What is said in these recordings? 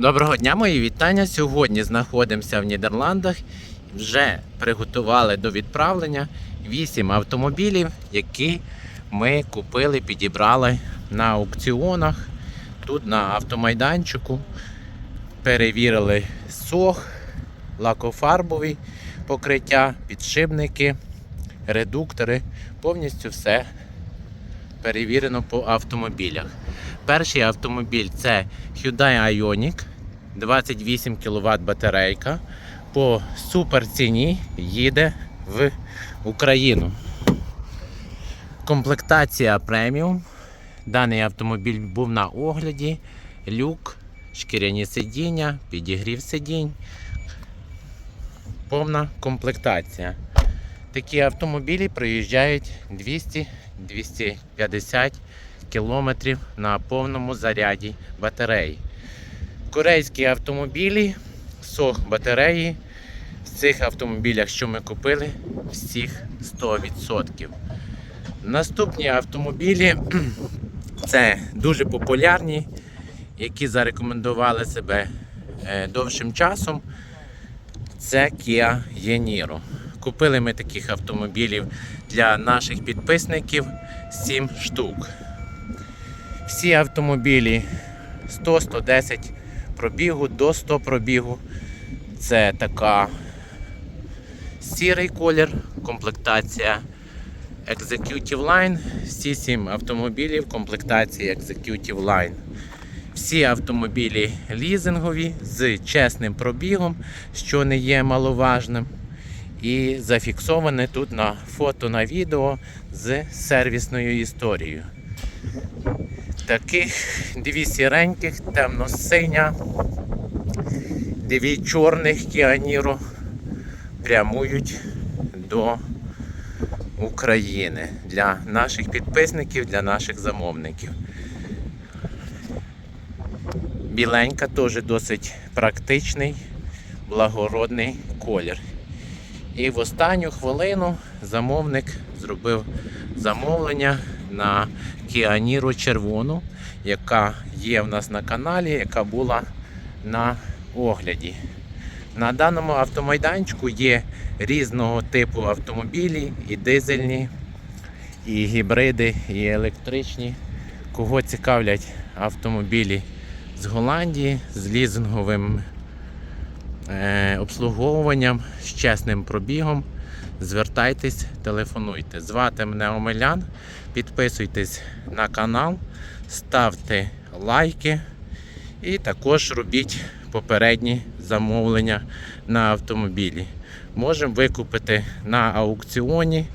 Доброго дня, мої вітання. Сьогодні знаходимося в Нідерландах. Вже приготували до відправлення 8 автомобілів, які ми купили, підібрали на аукціонах. Тут на автомайданчику. Перевірили сох, лакофарбові покриття, підшипники, редуктори. Повністю все перевірено по автомобілях. Перший автомобіль це Hyundai Ioniq, 28 кВт батарейка. По супер ціні їде в Україну. Комплектація преміум. Даний автомобіль був на огляді, люк, шкіряні сидіння, підігрів сидінь. Повна комплектація. Такі автомобілі проїжджають 200-250 кілометрів на повному заряді батареї. Корейські автомобілі, сох батареї. В цих автомобілях, що ми купили, всіх 100%. Наступні автомобілі це дуже популярні, які зарекомендували себе е, довшим часом. Це Kia Yeniro. Купили ми таких автомобілів для наших підписників 7 штук. Всі автомобілі 100-110 пробігу до 100 пробігу. Це така сірий колір, комплектація Executive Line. Всі 7 автомобілів комплектації Executive Line. Всі автомобілі лізингові з чесним пробігом, що не є маловажним. І зафіксоване тут на фото на відео з сервісною історією. Таких дві сіреньких, темно-синя, дві чорних кіаніру прямують до України для наших підписників, для наших замовників. Біленька теж досить практичний, благородний колір. І в останню хвилину замовник зробив замовлення на Кіаніру червону, яка є в нас на каналі, яка була на огляді. На даному автомайданчику є різного типу автомобілі, і дизельні, і гібриди, і електричні. Кого цікавлять автомобілі з Голландії з лізинговим е, обслуговуванням, з чесним пробігом. Звертайтесь, телефонуйте. Звати мене Омелян. Підписуйтесь на канал, ставте лайки і також робіть попередні замовлення на автомобілі. Можемо викупити на аукціоні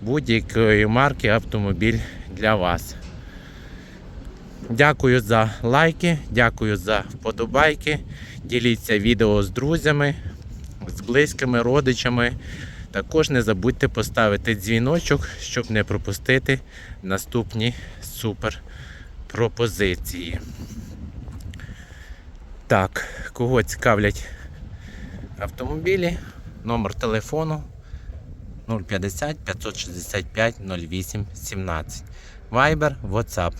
будь-якої марки автомобіль для вас. Дякую за лайки, дякую за вподобайки. Діліться відео з друзями, з близькими родичами. Також не забудьте поставити дзвіночок, щоб не пропустити наступні супер пропозиції. Так, кого цікавлять автомобілі, номер телефону 050 565 08 17. Viber, WhatsApp.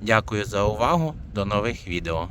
Дякую за увагу. До нових відео.